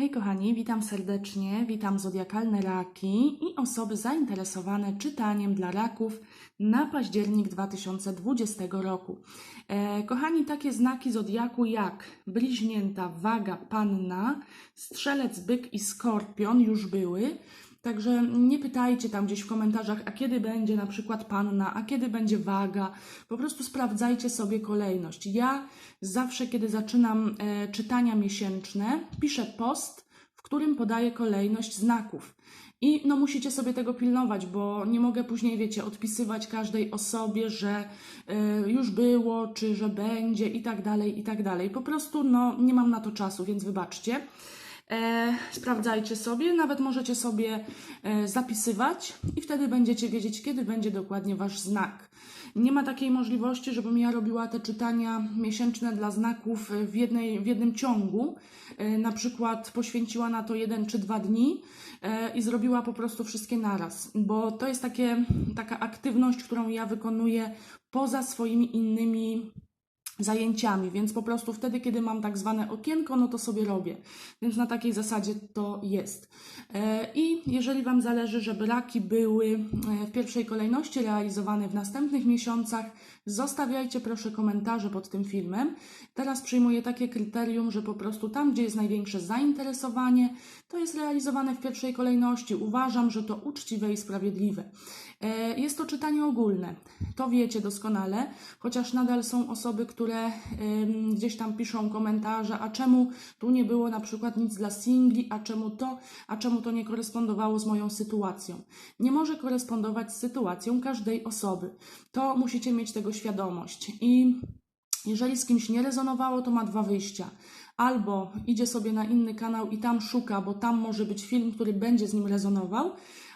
Hej kochani, witam serdecznie, witam zodiakalne raki i osoby zainteresowane czytaniem dla raków na październik 2020 roku. E, kochani, takie znaki zodiaku jak bliźnięta, waga, panna, strzelec, byk i skorpion już były. Także nie pytajcie tam gdzieś w komentarzach, a kiedy będzie na przykład panna, a kiedy będzie waga. Po prostu sprawdzajcie sobie kolejność. Ja zawsze, kiedy zaczynam e, czytania miesięczne, piszę post, w którym podaję kolejność znaków. I no musicie sobie tego pilnować, bo nie mogę później, wiecie, odpisywać każdej osobie, że y, już było, czy że będzie i tak dalej, i tak dalej. Po prostu no nie mam na to czasu, więc wybaczcie. E, sprawdzajcie sobie, nawet możecie sobie e, zapisywać i wtedy będziecie wiedzieć, kiedy będzie dokładnie wasz znak. Nie ma takiej możliwości, żebym ja robiła te czytania miesięczne dla znaków w, jednej, w jednym ciągu. E, na przykład poświęciła na to jeden czy dwa dni i zrobiła po prostu wszystkie naraz, bo to jest takie, taka aktywność, którą ja wykonuję poza swoimi innymi zajęciami, więc po prostu wtedy, kiedy mam tak zwane okienko, no to sobie robię. Więc na takiej zasadzie to jest. E, I jeżeli Wam zależy, żeby raki były e, w pierwszej kolejności realizowane w następnych miesiącach, zostawiajcie proszę komentarze pod tym filmem. Teraz przyjmuję takie kryterium, że po prostu tam, gdzie jest największe zainteresowanie, to jest realizowane w pierwszej kolejności. Uważam, że to uczciwe i sprawiedliwe. E, Jest to czytanie ogólne. To wiecie doskonale, chociaż nadal są osoby, które gdzieś tam piszą komentarze, a czemu tu nie było na przykład nic dla singli, a czemu to, a czemu to nie korespondowało z moją sytuacją. Nie może korespondować z sytuacją każdej osoby. To musicie mieć tego świadomość. I jeżeli z kimś nie rezonowało, to ma dwa wyjścia. Albo idzie sobie na inny kanał i tam szuka, bo tam może być film, który będzie z nim rezonował,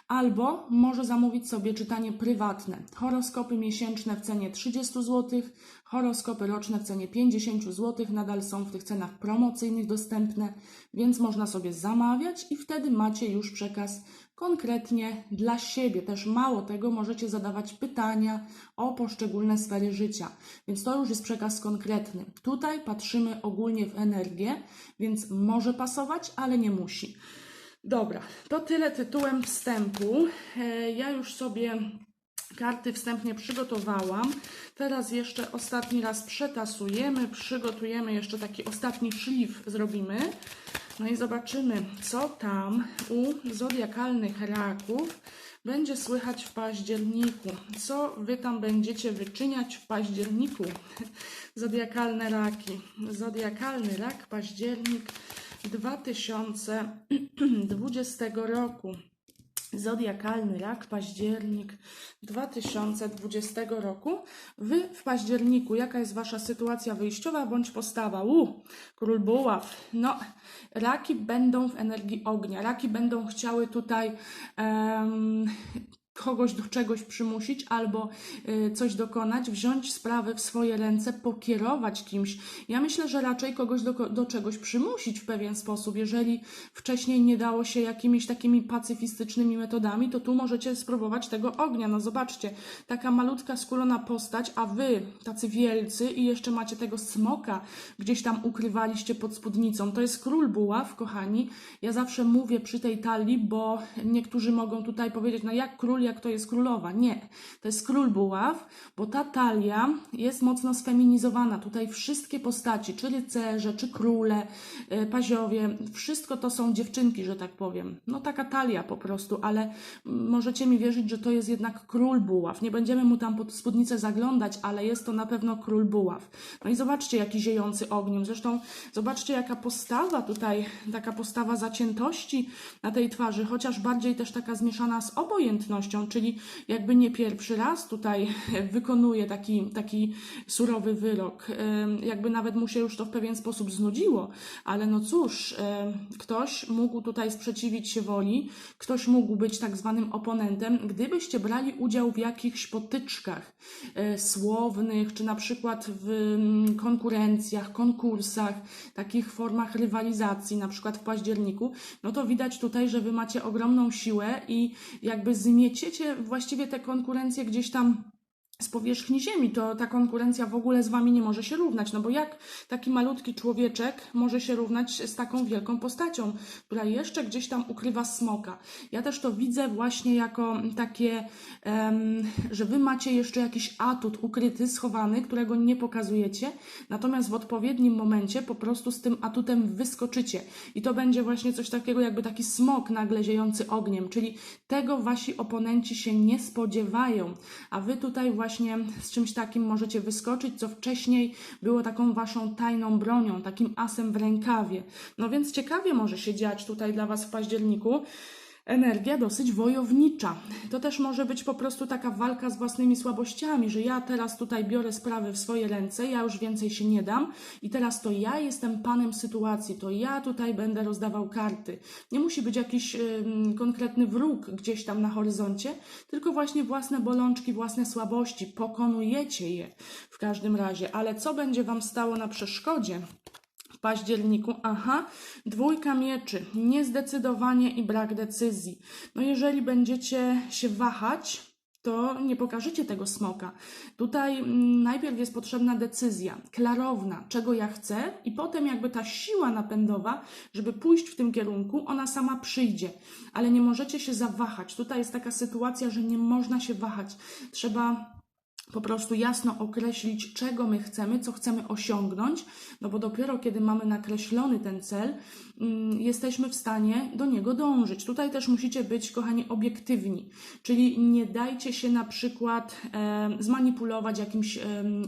albo może zamówić sobie czytanie prywatne. Horoskopy miesięczne w cenie 30 zł, horoskopy roczne w cenie 50 zł, nadal są w tych cenach promocyjnych dostępne, więc można sobie zamawiać i wtedy macie już przekaz konkretnie dla siebie. Też mało tego, możecie zadawać pytania o poszczególne sfery życia, więc to już jest przekaz konkretny. Tutaj patrzymy ogólnie w energię, więc może pasować, ale nie musi. Dobra, to tyle tytułem wstępu. E, Ja już sobie karty wstępnie przygotowałam. Teraz jeszcze ostatni raz przetasujemy, przygotujemy jeszcze taki ostatni szlif zrobimy. No i zobaczymy, co tam u zodiakalnych raków będzie słychać w październiku. Co wy tam będziecie wyczyniać w październiku? Zodiakalne raki. Zodiakalny rak, październik 2020 roku. Zodiakalny rak, październik 2020 roku. Wy w październiku, jaka jest wasza sytuacja wyjściowa bądź postawa? U, król buław. No, raki będą w energii ognia. Raki będą chciały tutaj em, kogoś do czegoś przymusić albo y, coś dokonać, wziąć sprawę w swoje ręce, pokierować kimś. Ja myślę, że raczej kogoś do, do czegoś przymusić w pewien sposób. Jeżeli wcześniej nie dało się jakimiś takimi pacyfistycznymi metodami, to tu możecie spróbować tego ognia. No zobaczcie, taka malutka skulona postać, a wy, tacy wielcy i jeszcze macie tego smoka gdzieś tam ukrywaliście pod spódnicą. To jest król buław, kochani. Ja zawsze mówię przy tej talii, bo niektórzy mogą tutaj powiedzieć, no jak król, jak to jest królowa. Nie, to jest król buław, bo ta talia jest mocno sfeminizowana. Tutaj wszystkie postaci, czy rycerze, czy króle, y, paziowie, wszystko to są dziewczynki, że tak powiem. No taka talia po prostu, ale możecie mi wierzyć, że to jest jednak król buław. Nie będziemy mu tam pod spódnicę zaglądać, ale jest to na pewno król buław. No i zobaczcie, jaki ziejący ogniem. Zresztą zobaczcie, jaka postawa tutaj, taka postawa zaciętości na tej twarzy, chociaż bardziej też taka zmieszana z obojętnością, czyli jakby nie pierwszy raz tutaj wykonuje taki, taki surowy wyrok. Jakby nawet mu się już to w pewien sposób znudziło, ale no cóż, ktoś mógł tutaj sprzeciwić się woli, ktoś mógł być tak zwanym oponentem, gdybyście brali udział w jakichś potyczkach e, słownych, czy na przykład w mm, konkurencjach, konkursach, takich formach rywalizacji, na przykład w październiku, no to widać tutaj, że wy macie ogromną siłę i jakby właściwie te konkurencje gdzieś tam z powierzchni Ziemi, to ta konkurencja w ogóle z Wami nie może się równać. No bo jak taki malutki człowieczek może się równać z taką wielką postacią, która jeszcze gdzieś tam ukrywa smoka? Ja też to widzę właśnie jako takie, em, że Wy macie jeszcze jakiś atut ukryty, schowany, którego nie pokazujecie, natomiast w odpowiednim momencie po prostu z tym atutem wyskoczycie. I to będzie właśnie coś takiego, jakby taki smok nagle ziejący ogniem, czyli tego Wasi oponenci się nie spodziewają, a Wy tutaj właśnie z czymś takim możecie wyskoczyć, co wcześniej było taką Waszą tajną bronią, takim asem w rękawie. No więc ciekawie może się dziać tutaj dla Was w październiku energia dosyć wojownicza. To też może być po prostu taka walka z własnymi słabościami, że ja teraz tutaj biorę sprawy w swoje ręce, ja już więcej się nie dam i teraz to ja jestem panem sytuacji, to ja tutaj będę rozdawał karty. Nie musi być jakiś konkretny wróg gdzieś tam na horyzoncie, tylko właśnie własne bolączki, własne słabości. Pokonujecie je w każdym razie, ale co będzie Wam stało na przeszkodzie? Październiku. Aha, dwójka mieczy, niezdecydowanie i brak decyzji. No jeżeli będziecie się wahać, to nie pokażecie tego smoka. Tutaj mm, najpierw jest potrzebna decyzja, klarowna, czego ja chcę, i potem jakby ta siła napędowa, żeby pójść w tym kierunku, ona sama przyjdzie, ale nie możecie się zawahać. Tutaj jest taka sytuacja, że nie można się wahać. Trzeba po prostu jasno określić, czego my chcemy, co chcemy osiągnąć, no bo dopiero kiedy mamy nakreślony ten cel, mm, jesteśmy w stanie do niego dążyć. Tutaj też musicie być, kochani, obiektywni, czyli nie dajcie się na przykład e, zmanipulować jakimś e,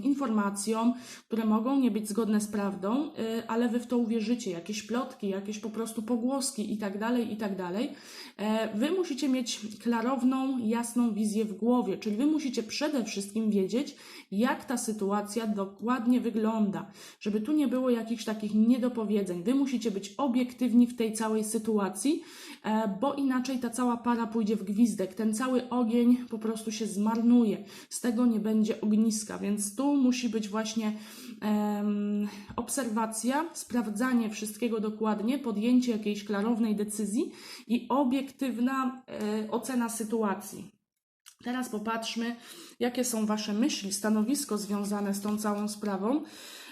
informacjom, które mogą nie być zgodne z prawdą, e, ale wy w to uwierzycie, jakieś plotki, jakieś po prostu pogłoski i tak dalej, i tak dalej. E, wy musicie mieć klarowną, jasną wizję w głowie, czyli wy musicie przede wszystkim wiedzieć, jak ta sytuacja dokładnie wygląda, żeby tu nie było jakichś takich niedopowiedzeń. Wy musicie być obiektywni w tej całej sytuacji, e, bo inaczej ta cała para pójdzie w gwizdek. Ten cały ogień po prostu się zmarnuje. Z tego nie będzie ogniska, więc tu musi być właśnie em, obserwacja, sprawdzanie wszystkiego dokładnie, podjęcie jakiejś klarownej decyzji i obiektywna e, ocena sytuacji. Teraz popatrzmy, jakie są Wasze myśli, stanowisko związane z tą całą sprawą.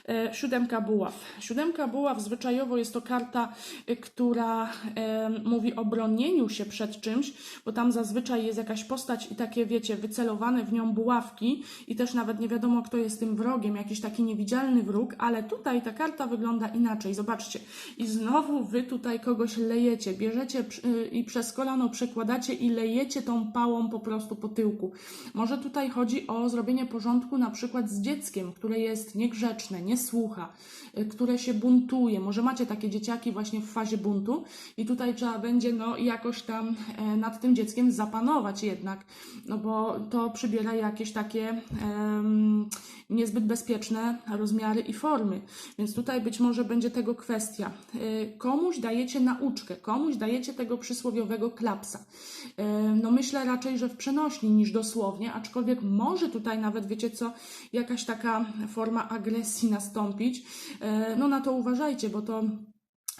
E, Siódemka buław. Siódemka buław zwyczajowo jest to karta, e, która e, mówi o bronieniu się przed czymś, bo tam zazwyczaj jest jakaś postać i takie, wiecie, wycelowane w nią buławki i też nawet nie wiadomo, kto jest tym wrogiem, jakiś taki niewidzialny wróg, ale tutaj ta karta wygląda inaczej. Zobaczcie. I znowu Wy tutaj kogoś lejecie, bierzecie i przez kolano przekładacie i lejecie tą pałą po prostu po tyłku. Może tutaj chodzi o zrobienie porządku na przykład z dzieckiem, które jest niegrzeczne, nie słucha, y, które się buntuje. Może macie takie dzieciaki właśnie w fazie buntu i tutaj trzeba będzie no jakoś tam e, nad tym dzieckiem zapanować jednak, no bo to przybiera jakieś takie em, niezbyt bezpieczne rozmiary i formy. Więc tutaj być może będzie tego kwestia. Y, Komuś dajecie nauczkę, komuś dajecie tego przysłowiowego klapsa. Y, No myślę raczej, że w przenośni niż dosłownie, aczkolwiek może tutaj nawet, wiecie co, jakaś taka forma agresji nastąpić. Y, No na to uważajcie, bo to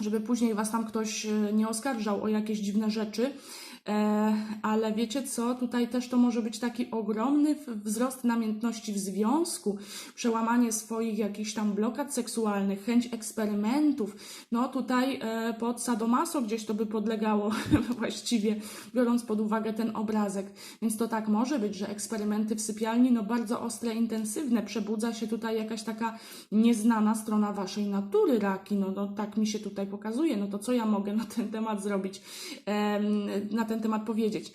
żeby później was tam ktoś e, nie oskarżał o jakieś dziwne rzeczy. E, ale wiecie co, tutaj też to może być taki ogromny wzrost namiętności w związku, przełamanie swoich jakichś tam blokad seksualnych, chęć eksperymentów. No tutaj e, pod sadomaso gdzieś to by podlegało właściwie, biorąc pod uwagę ten obrazek. Więc to tak może być, że eksperymenty w sypialni, no bardzo ostre, intensywne, przebudza się tutaj jakaś taka nieznana strona waszej natury, raki, no, no tak mi się tutaj pokazuje, no to co ja mogę na ten temat zrobić, na ten temat powiedzieć.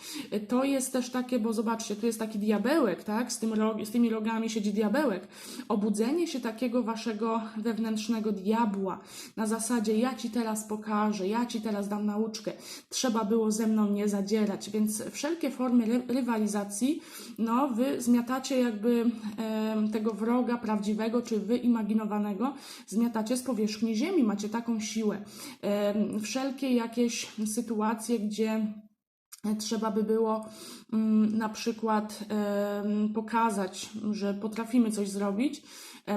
To jest też takie, bo zobaczcie, tu jest taki diabełek, tak, z, tym rog, z tymi rogami siedzi diabełek. Obudzenie się takiego waszego wewnętrznego diabła, na zasadzie ja ci teraz pokażę, ja ci teraz dam nauczkę, trzeba było ze mną nie zadzierać, więc wszelkie formy ry rywalizacji, no wy zmiatacie jakby em, tego wroga prawdziwego, czy wyimaginowanego, zmiatacie z powierzchni ziemi, macie taką siłę. Em, wszelkie jakieś sytuacje, gdzie trzeba by było mm, na przykład pokazać, że potrafimy coś zrobić,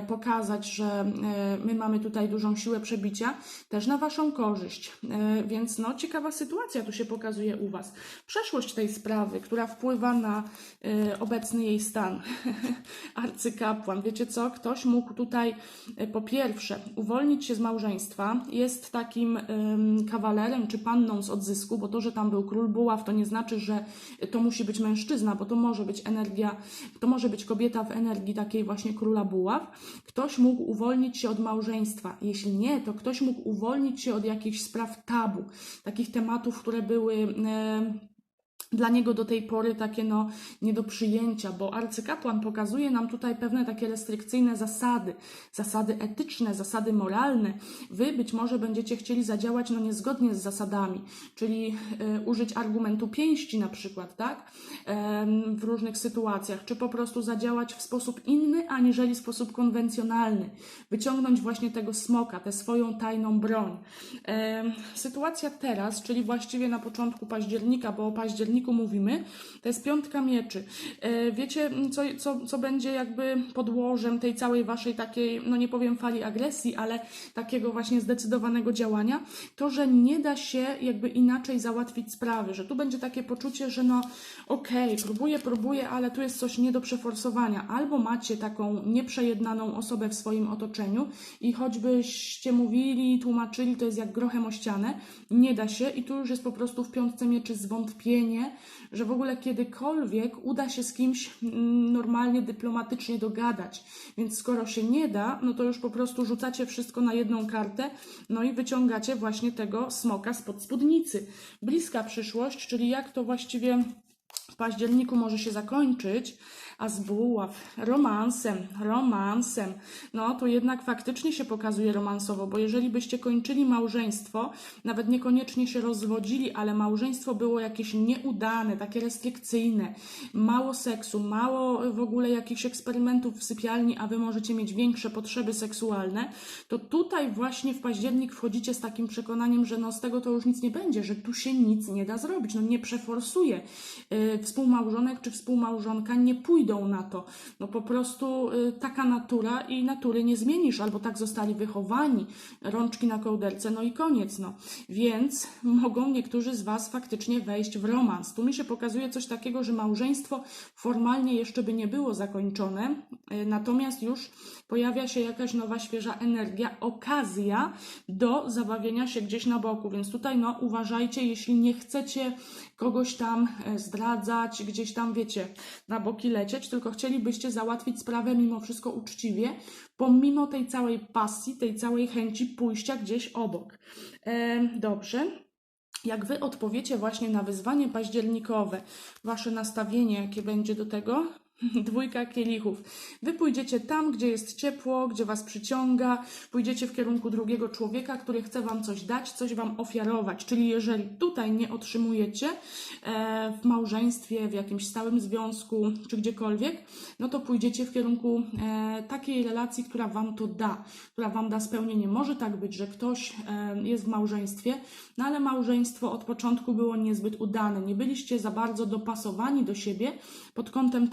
pokazać, że e, my mamy tutaj dużą siłę przebicia, też na Waszą korzyść. E, Więc no, ciekawa sytuacja tu się pokazuje u Was. Przeszłość tej sprawy, która wpływa na e, obecny jej stan. Arcykapłan, wiecie co? Ktoś mógł tutaj e, po pierwsze uwolnić się z małżeństwa, jest takim em, kawalerem czy panną z odzysku, bo to, że tam był król buław, to nie znaczy, że to musi być mężczyzna, bo to może być energia, to może być kobieta w energii takiej właśnie króla buław. Ktoś mógł uwolnić się od małżeństwa. Jeśli nie, to ktoś mógł uwolnić się od jakichś spraw tabu, takich tematów, które były. em, dla niego do tej pory takie no nie do przyjęcia, bo arcykapłan pokazuje nam tutaj pewne takie restrykcyjne zasady, zasady etyczne, zasady moralne. Wy być może będziecie chcieli zadziałać no niezgodnie z zasadami, czyli e, użyć argumentu pięści na przykład, tak? W różnych sytuacjach, czy po prostu zadziałać w sposób inny, aniżeli sposób konwencjonalny. Wyciągnąć właśnie tego smoka, tę swoją tajną broń. Sytuacja teraz, czyli właściwie na początku października, bo o październiku mówimy, to jest piątka mieczy. E, Wiecie, co, co, co będzie jakby podłożem tej całej waszej takiej, no nie powiem fali agresji, ale takiego właśnie zdecydowanego działania? To, że nie da się jakby inaczej załatwić sprawy, że tu będzie takie poczucie, że no okej, próbuję, próbuję, ale tu jest coś nie do przeforsowania. Albo macie taką nieprzejednaną osobę w swoim otoczeniu i choćbyście mówili, tłumaczyli, to jest jak grochem o ścianę, nie da się i tu już jest po prostu w piątce mieczy zwątpienie, że w ogóle kiedykolwiek uda się z kimś mm, normalnie, dyplomatycznie dogadać. Więc skoro się nie da, no to już po prostu rzucacie wszystko na jedną kartę, no i wyciągacie właśnie tego smoka spod spódnicy. Bliska przyszłość, czyli jak to właściwie w październiku może się zakończyć, a z buław romansem, romansem, no to jednak faktycznie się pokazuje romansowo, bo jeżeli byście kończyli małżeństwo, nawet niekoniecznie się rozwodzili, ale małżeństwo było jakieś nieudane, takie restrykcyjne, mało seksu, mało w ogóle jakichś eksperymentów w sypialni, a wy możecie mieć większe potrzeby seksualne, to tutaj właśnie w październik wchodzicie z takim przekonaniem, że no z tego to już nic nie będzie, że tu się nic nie da zrobić, no nie przeforsuje. Współmałżonek czy współmałżonka nie pójdą na to. No po prostu y, taka natura i natury nie zmienisz, albo tak zostali wychowani, rączki na kołderce, no i koniec, no. Więc mogą niektórzy z Was faktycznie wejść w romans. Tu mi się pokazuje coś takiego, że małżeństwo formalnie jeszcze by nie było zakończone, y, natomiast już pojawia się jakaś nowa, świeża energia, okazja do zabawienia się gdzieś na boku, więc tutaj no uważajcie, jeśli nie chcecie kogoś tam e, zdradzać, gdzieś tam, wiecie, na boki lecieć, tylko chcielibyście załatwić sprawę mimo wszystko uczciwie, pomimo tej całej pasji, tej całej chęci pójścia gdzieś obok. E, dobrze. Jak wy odpowiecie właśnie na wyzwanie październikowe, wasze nastawienie, jakie będzie do tego, Dwójka kielichów. Wy pójdziecie tam, gdzie jest ciepło, gdzie was przyciąga, pójdziecie w kierunku drugiego człowieka, który chce wam coś dać, coś wam ofiarować. Czyli jeżeli tutaj nie otrzymujecie e, w małżeństwie, w jakimś stałym związku czy gdziekolwiek, no to pójdziecie w kierunku e, takiej relacji, która wam to da, która wam da spełnienie. Może tak być, że ktoś e, jest w małżeństwie, no ale małżeństwo od początku było niezbyt udane. Nie byliście za bardzo dopasowani do siebie pod kątem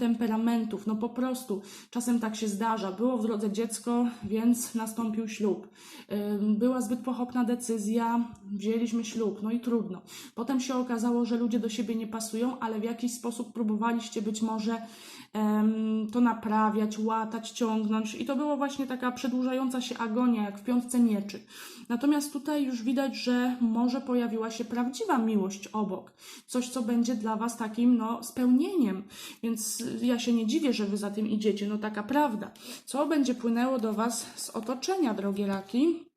No po prostu czasem tak się zdarza. Było w drodze dziecko, więc nastąpił ślub. Była zbyt pochopna decyzja, wzięliśmy ślub, no i trudno. Potem się okazało, że ludzie do siebie nie pasują, ale w jakiś sposób próbowaliście być może to naprawiać, łatać, ciągnąć i to było właśnie taka przedłużająca się agonia, jak w piątce mieczy. Natomiast tutaj już widać, że może pojawiła się prawdziwa miłość obok. Coś, co będzie dla Was takim no, spełnieniem. Więc ja się nie dziwię, że Wy za tym idziecie. No taka prawda. Co będzie płynęło do Was z otoczenia, drogie raki?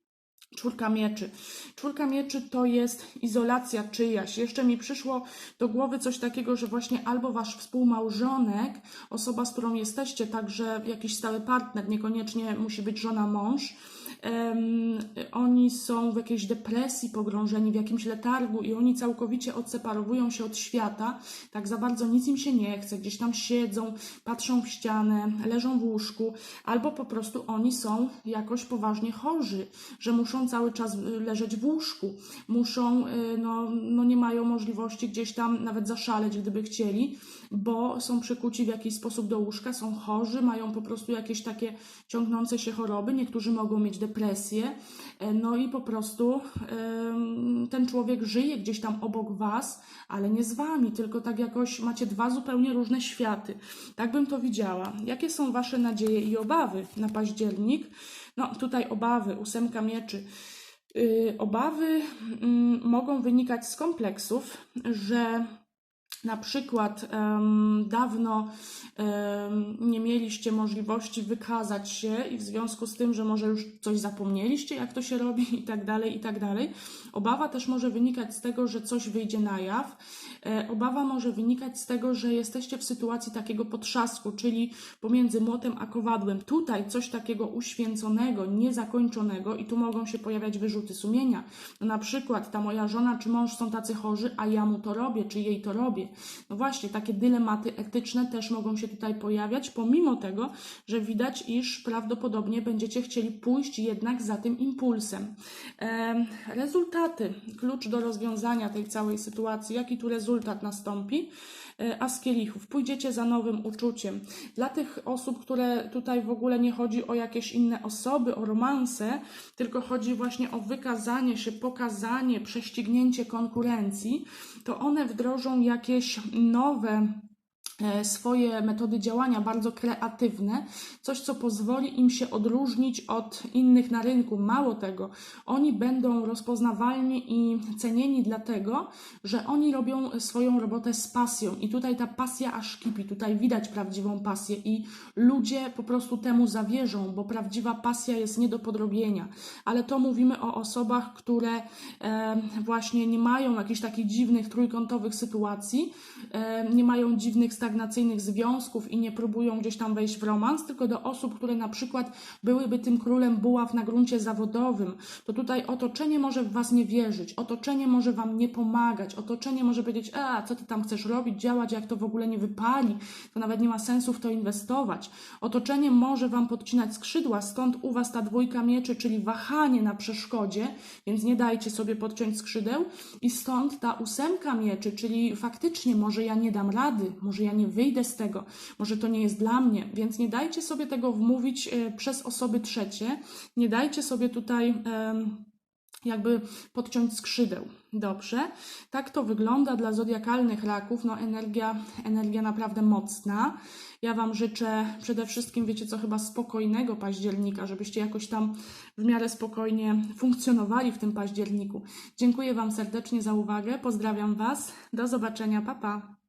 Czwórka mieczy. Czwórka mieczy to jest izolacja czyjaś. Jeszcze mi przyszło do głowy coś takiego, że właśnie albo wasz współmałżonek, osoba, z którą jesteście, także jakiś stały partner, niekoniecznie musi być żona, mąż, em, oni są w jakiejś depresji pogrążeni, w jakimś letargu i oni całkowicie odseparowują się od świata, tak za bardzo nic im się nie chce, gdzieś tam siedzą, patrzą w ścianę, leżą w łóżku, albo po prostu oni są jakoś poważnie chorzy, że muszą cały czas y, leżeć w łóżku, muszą, y, no, no nie mają możliwości gdzieś tam nawet zaszaleć, gdyby chcieli, bo są przykuci w jakiś sposób do łóżka, są chorzy, mają po prostu jakieś takie ciągnące się choroby, niektórzy mogą mieć depresję, e, no i po prostu ten człowiek żyje gdzieś tam obok was, ale nie z wami, tylko tak jakoś macie dwa zupełnie różne światy. Tak bym to widziała. Jakie są wasze nadzieje i obawy na październik? No tutaj obawy, ósemka mieczy. Yy, obawy mm, mogą wynikać z kompleksów, że na przykład em, dawno em, nie mieliście możliwości wykazać się i w związku z tym, że może już coś zapomnieliście, jak to się robi i tak dalej, i tak dalej. Obawa też może wynikać z tego, że coś wyjdzie na jaw. E, Obawa może wynikać z tego, że jesteście w sytuacji takiego potrzasku, czyli pomiędzy młotem a kowadłem. Tutaj coś takiego uświęconego, niezakończonego i tu mogą się pojawiać wyrzuty sumienia. No na przykład ta moja żona czy mąż są tacy chorzy, a ja mu to robię, czy jej to robię. No właśnie, takie dylematy etyczne też mogą się tutaj pojawiać, pomimo tego, że widać, iż prawdopodobnie będziecie chcieli pójść jednak za tym impulsem. Em, rezultaty, klucz do rozwiązania tej całej sytuacji, jaki tu rezultat nastąpi? E, A z kielichów, pójdziecie za nowym uczuciem. Dla tych osób, które tutaj w ogóle nie chodzi o jakieś inne osoby, o romanse, tylko chodzi właśnie o wykazanie się, pokazanie, prześcignięcie konkurencji, to one wdrożą jakieś nowe swoje metody działania bardzo kreatywne, coś co pozwoli im się odróżnić od innych na rynku. Mało tego, oni będą rozpoznawalni i cenieni dlatego, że oni robią swoją robotę z pasją i tutaj ta pasja aż kipi, tutaj widać prawdziwą pasję i ludzie po prostu temu zawierzą, bo prawdziwa pasja jest nie do podrobienia. Ale to mówimy o osobach, które e, właśnie nie mają jakichś takich dziwnych trójkątowych sytuacji, e, nie mają dziwnych stagnacyjnych związków i nie próbują gdzieś tam wejść w romans, tylko do osób, które na przykład byłyby tym królem buław na gruncie zawodowym. To tutaj otoczenie może w Was nie wierzyć, otoczenie może Wam nie pomagać, otoczenie może powiedzieć, a co Ty tam chcesz robić, działać, jak to w ogóle nie wypali, to nawet nie ma sensu w to inwestować. Otoczenie może Wam podcinać skrzydła, stąd u Was ta dwójka mieczy, czyli wahanie na przeszkodzie, więc nie dajcie sobie podciąć skrzydeł i stąd ta ósemka mieczy, czyli faktycznie może ja nie dam rady, może ja nie wyjdę z tego, może to nie jest dla mnie, więc nie dajcie sobie tego wmówić e, przez osoby trzecie, nie dajcie sobie tutaj jakby podciąć skrzydeł. Dobrze, tak to wygląda dla zodiakalnych raków. No energia, energia naprawdę mocna. Ja Wam życzę przede wszystkim, wiecie co, chyba spokojnego października, żebyście jakoś tam w miarę spokojnie funkcjonowali w tym październiku. Dziękuję Wam serdecznie za uwagę, pozdrawiam Was, do zobaczenia, pa pa.